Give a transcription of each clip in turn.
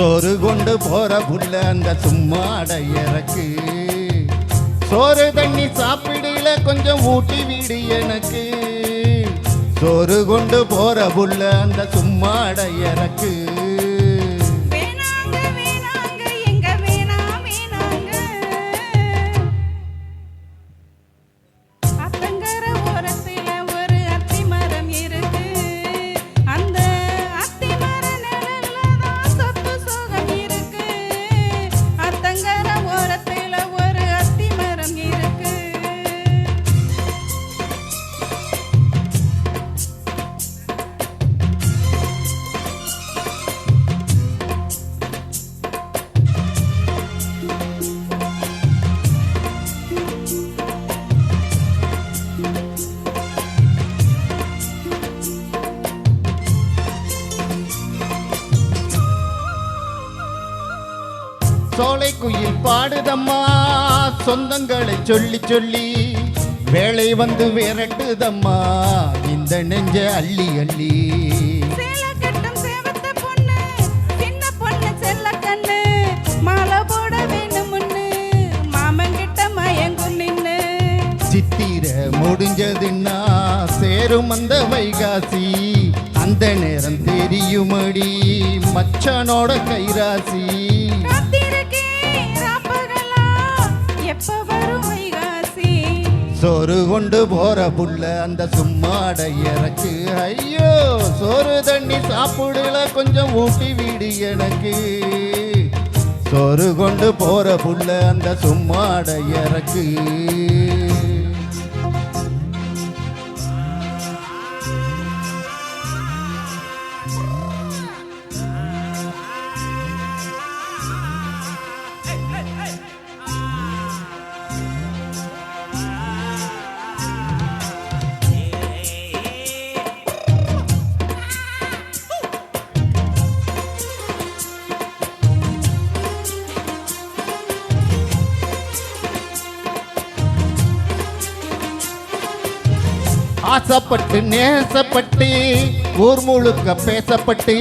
சோறு கொண்டு போற புள்ள அந்த சும்மாட இறக்கு. சோறு தண்ணி சாப்பிடல கொஞ்சம் ஊட்டி வீடு எனக்கு. சோறு கொண்டு போற புள்ள அந்த சும்மாட இறக்கு. சோலை குயில் பாடுதம்மா சொந்தங்களை சொல்லி சொல்லி வேலை வந்து விரட்டுதம்மா இந்த நெஞ்ச அள்ளி அள்ளி. சித்திர முடிஞ்சதுன்னா சேரும் அந்த வைகாசி அந்த நேரம் தெரியுமடி மச்சானோட கைராசி. கொண்டு போற புள்ள அந்த சும்மாட இறக்கு ஐயோ சோறு தண்ணி சாப்பிடுல கொஞ்சம் ஊட்டி வீடு எனக்கு. சோறு கொண்டு போற புள்ள அந்த சும்மாட இறக்கு ஆசைப்பட்டு நேசப்பட்டு ஊர் முழுக்க பேசப்பட்டு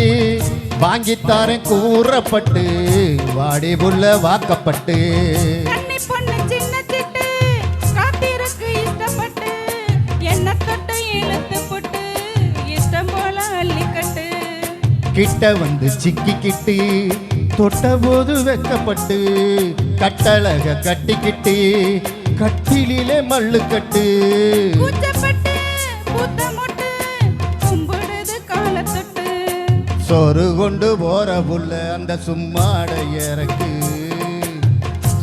வாங்கித்தாரன் கூறப்பட்டு வாடி புள்ள வாக்கப்பட்டு. கிட்ட வந்து சிக்கிக்கிட்டு தொட்ட போது வெக்கப்பட்டு கட்டழக கட்டிக்கிட்டு கட்டிலே மல்லு கட்டு. கூச்சப்பட்டு கும்பிடுது காலத்தொட்டு. சோறு கொண்டு போற புள்ள அந்த சும்மாட இறக்கு.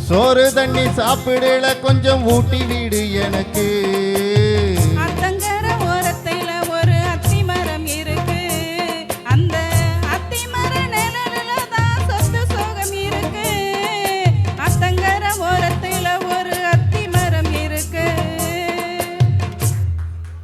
சோறு தண்ணி சாப்பிடல கொஞ்சம் ஊட்டி வீடு எனக்கு.